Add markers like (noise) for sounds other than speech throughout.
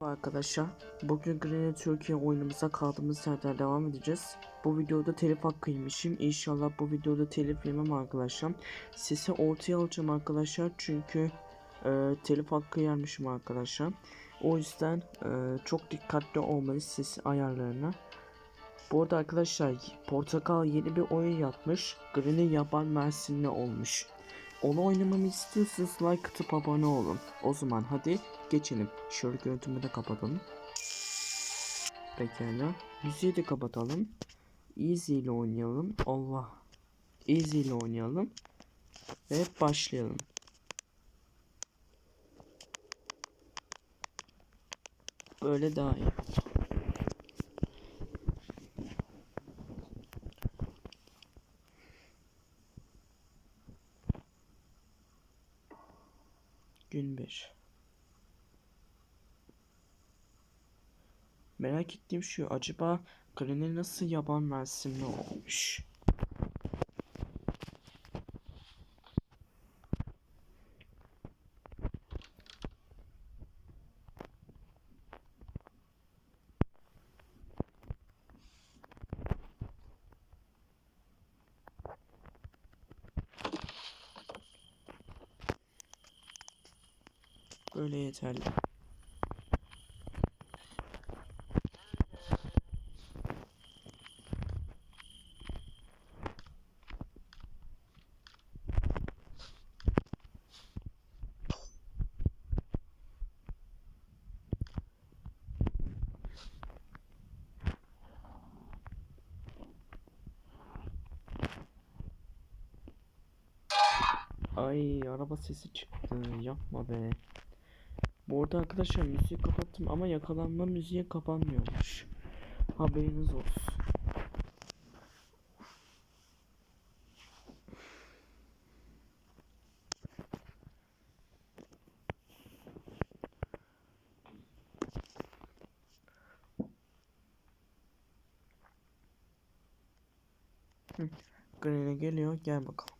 Arkadaşlar bugün Granny Türkiye oyunumuza kaldığımız yerden devam edeceğiz. Bu videoda telif hakkı yemişim. İnşallah bu videoda telif yemem arkadaşlar. Sesi ortaya alacağım arkadaşlar çünkü e, telif hakkı yermişim arkadaşlar. O yüzden e, çok dikkatli olmalıyız ses ayarlarına. Bu arada arkadaşlar Portakal yeni bir oyun yapmış. Granny yaban mersinli olmuş. Onu oynamamı istiyorsanız like atıp abone olun. O zaman hadi geçelim. Şöyle görüntümü de kapatalım. Pekala. Müziği de kapatalım. Easy ile oynayalım. Allah. Easy ile oynayalım. Ve başlayalım. Böyle daha iyi. Gün 1 Merak ettiğim şu acaba Granny nasıl yaban mersinli olmuş? Böyle yeterli. Ay araba sesi çıktı. Yapma be. Bu arada arkadaşlar müziği kapattım ama yakalanma müziği kapanmıyormuş. Haberiniz olsun. Granny geliyor. Gel bakalım.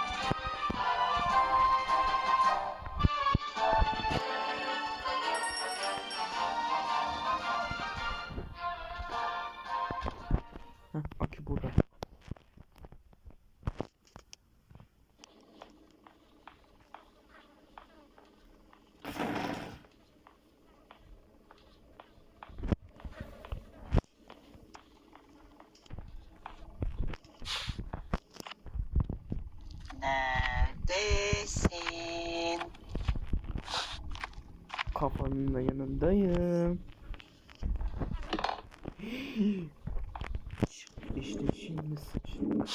Kafanın da yanındayım. işte şimdi sıçtım.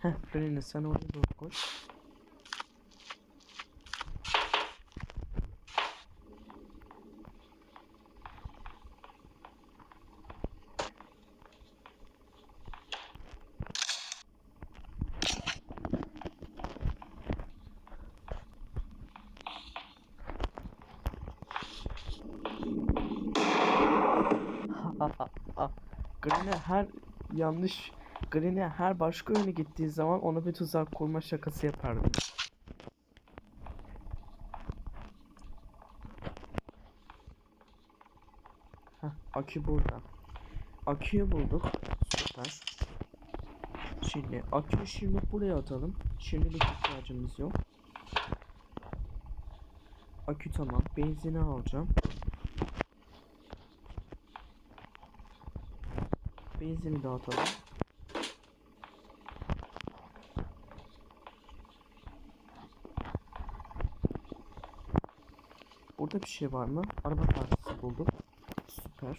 Heh, Brenda sen oraya doğru koş. Granny her yanlış Granny her başka yöne gittiği zaman ona bir tuzak kurma şakası yapardım. Akü burada. Aküyü bulduk. Süper. Şimdi aküyü şimdi buraya atalım. Şimdilik ihtiyacımız yok. Akü tamam. Benzini alacağım. Benzini dağıtalım. Burada bir şey var mı? Araba parçası bulduk. Süper.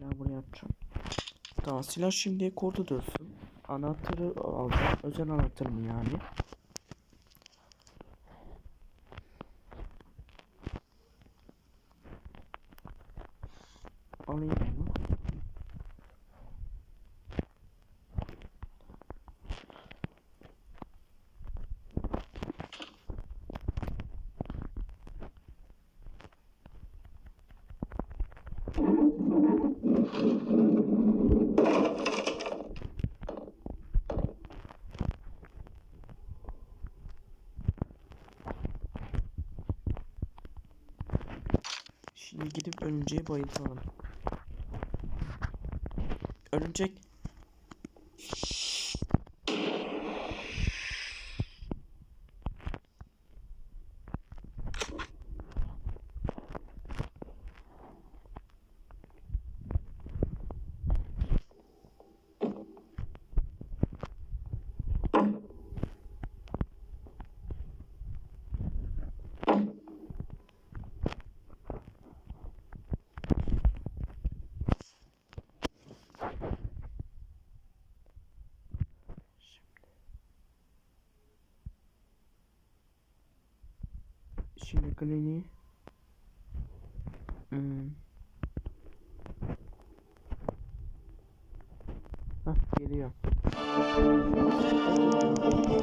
Silah buraya atacağım. Tamam silah şimdi orada dursun. Anahtarı alacağım. Özel anahtarım yani. Alayım bunu. Şimdi gidip örümceği bayıltalım. Örümcek. Şimdi Granny. Hmm. Hah geliyor.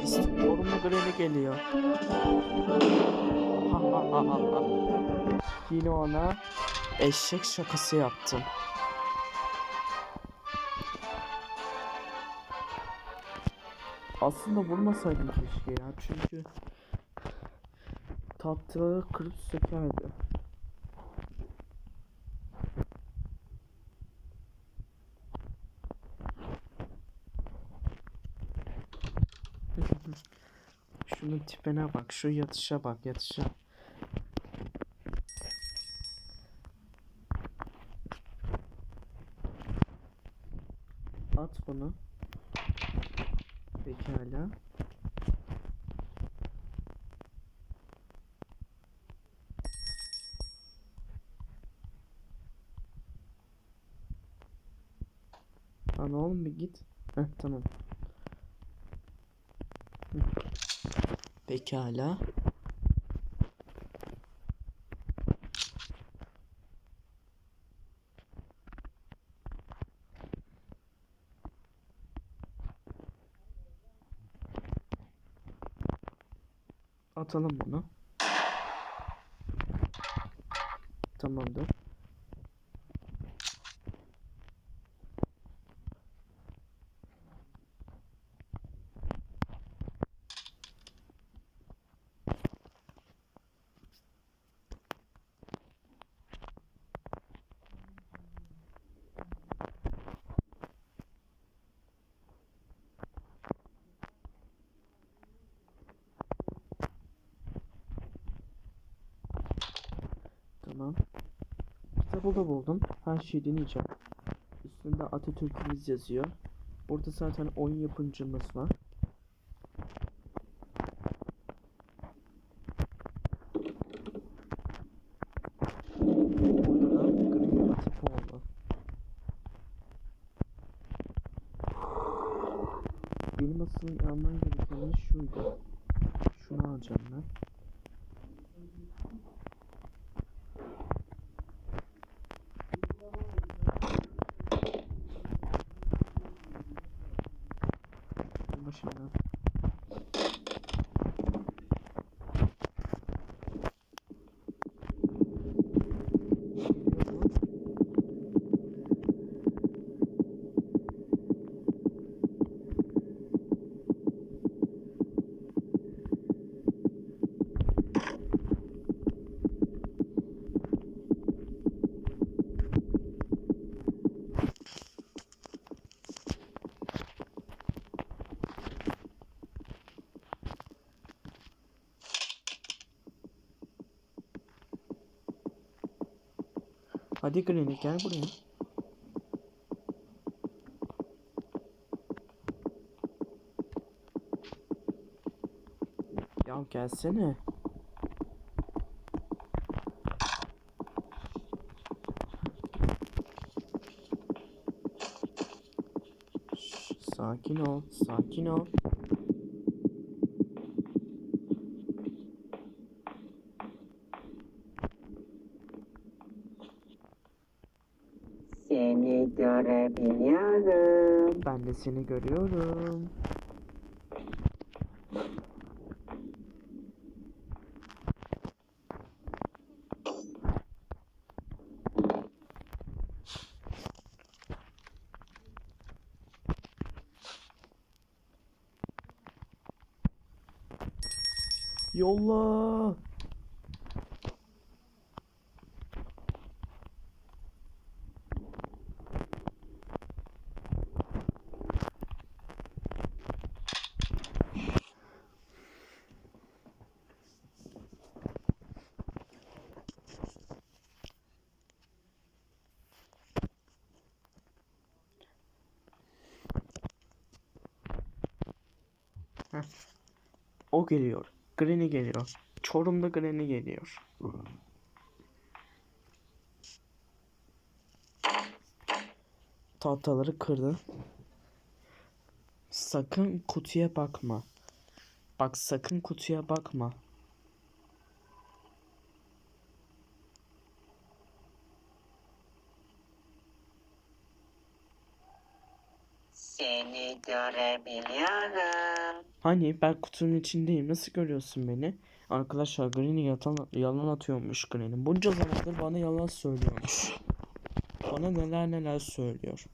Sorumlu Granny geliyor. Ha ha ha ha ha. Yine ona eşek şakası yaptım. Aslında vurmasaydım keşke ya çünkü tatlıları kırıp sökerdi. (laughs) Şunun tipine bak, şu yatışa bak, yatışa. At bunu. Pekala. Lan oğlum bir git. Heh tamam. Hı. Pekala. Atalım bunu. Tamamdır. Tamam. Kitabı da buldum. Her şeyi deneyeceğim. Üstünde Atatürk'ümüz yazıyor. Burada zaten oyun yapımcımız var. Benim asıl almam gereken şuydu. Şunu alacağım ben. Hadi Granny gel buraya. Ya gelsene. Sakin ol, sakin ol. Seni görüyorum. Yolla. Geliyor. Granny geliyor. Çorum'da Granny geliyor. Tahtaları kırdı. Sakın kutuya bakma. Bak sakın kutuya bakma. Seni görebiliyorum. Hani ben kutunun içindeyim. Nasıl görüyorsun beni? Arkadaşlar Granny yatan, yalan atıyormuş Granny. Bunca zamandır bana yalan söylüyormuş. Bana neler neler söylüyor.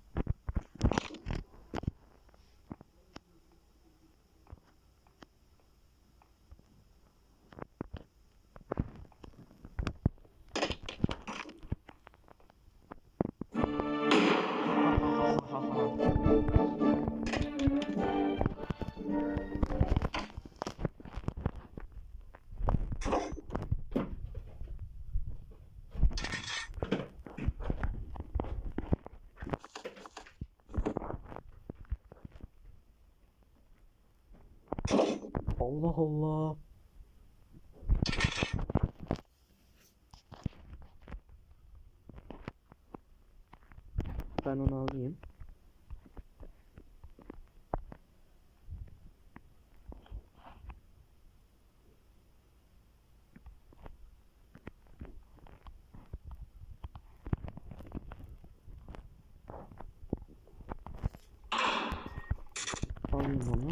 Allah Allah. Ben onu alayım onu.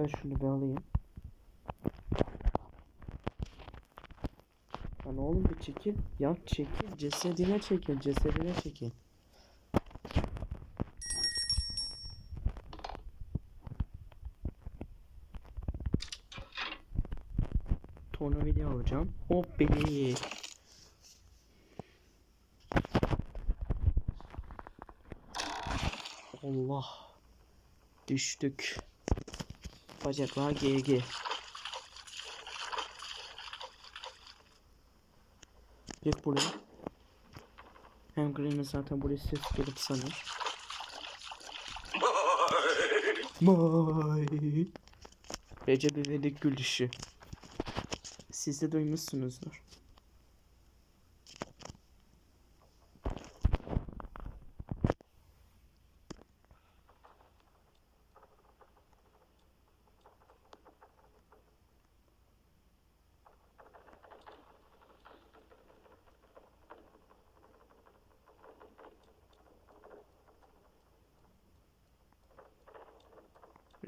Ben şunu bir alayım. Lan oğlum bir çekil. Ya çekil. Cesedine çekil. Cesedine çekil. Tornavida alacağım. Hop beni. Allah. Düştük. Bacaklar GG. Git buraya. Hem Green'e zaten buraya ses gelip sanır. May. Recep İvedik gülüşü. Siz de duymuşsunuzdur.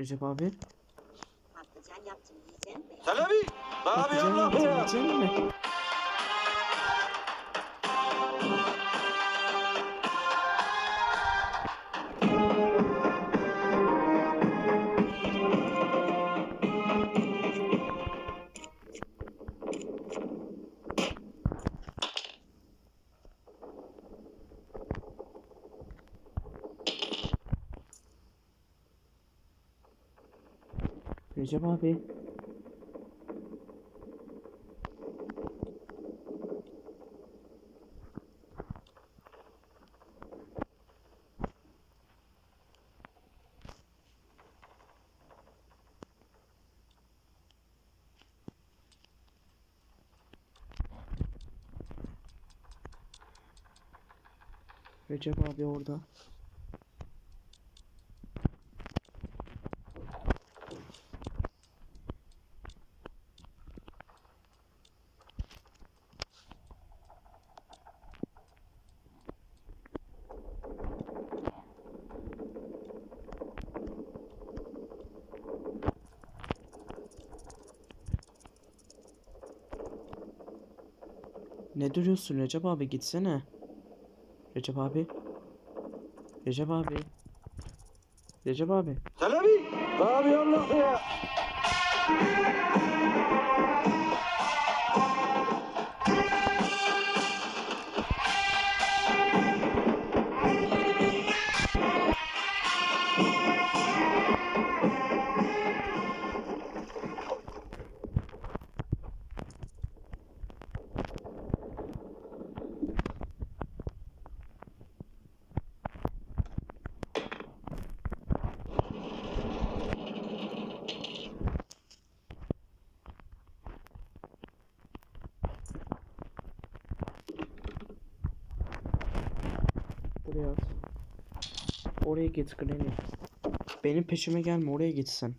Recep abi. Patlıcan yaptım yiyecek mi? Ne yapıyorsun lan? Patlıcan yiyecek mi? Recep abi. Recep abi orada. Duruyorsun Recep abi gitsene. Recep abi. Recep abi. Recep abi. Selabi. Ne yapıyorsun ya? Buraya at. Oraya git Granny. Benim peşime gelme oraya gitsin.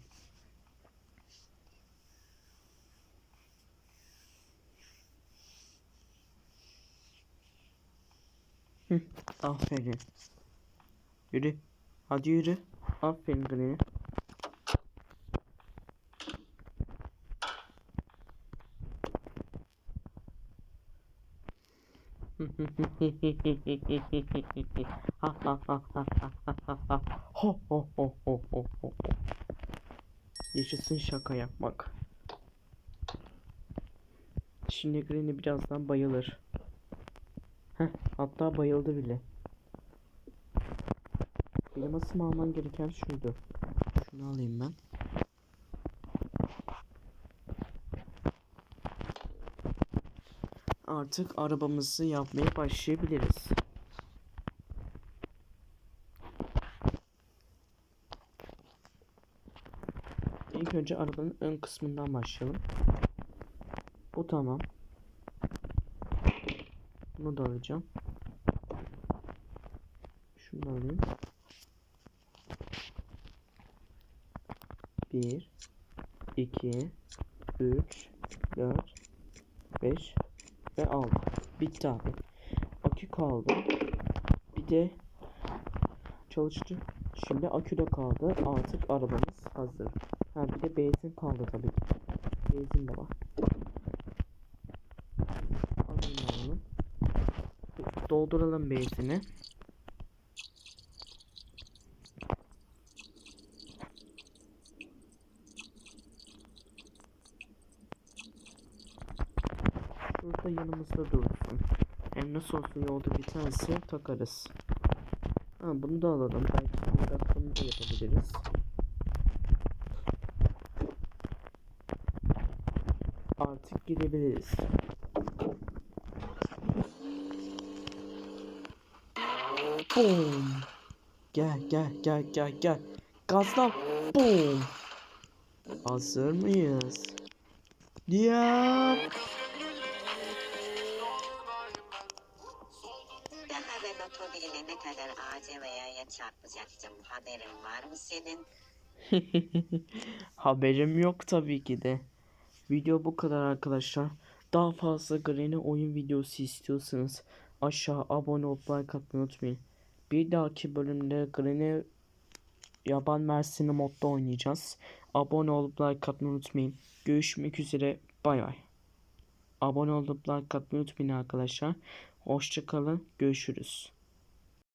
Hı, aferin. Yürü. Hadi yürü. Aferin Granny. Ha ha ha ha ha ha ha. Ho ho ho ho ho ho. Yaşasın şaka yapmak. Şimdi birazdan bayılır. Heh, hatta bayıldı bile. Benim asıl alman gereken şuydu. Şunu alayım ben. Artık arabamızı yapmaya başlayabiliriz. İlk önce arabanın ön kısmından başlayalım. Bu tamam. Bunu da alacağım. Şunu da alayım. Bir, iki, üç, dört, beş ve altı. Bitti abi. Akü kaldı. Bir de çalıştı. Şimdi akü de kaldı. Artık arabamız hazır. Ha bir de benzin kaldı tabii ki. Benzin de var. Alayım. Dolduralım benzini. Şurada yanımızda dursun. Hem nasıl olsun yolda biterse takarız. Ha bunu da alalım. Belki sonra bunu da yapabiliriz. Artık gidebiliriz. Boom. Gel gel gel gel gel. Gazla. Boom. Hazır mıyız? Yap. Daha ben otomobiline ne kadar ağaca ve yaya çarpacaktım. Haberin var mı senin? (laughs) Haberim yok tabii ki de. Video bu kadar arkadaşlar. Daha fazla Granny oyun videosu istiyorsanız aşağı abone olup like atmayı unutmayın. Bir dahaki bölümde Granny yaban mersini modda oynayacağız. Abone olup like atmayı unutmayın. Görüşmek üzere. Bay bay. Abone olup like atmayı unutmayın arkadaşlar. Hoşçakalın. Görüşürüz.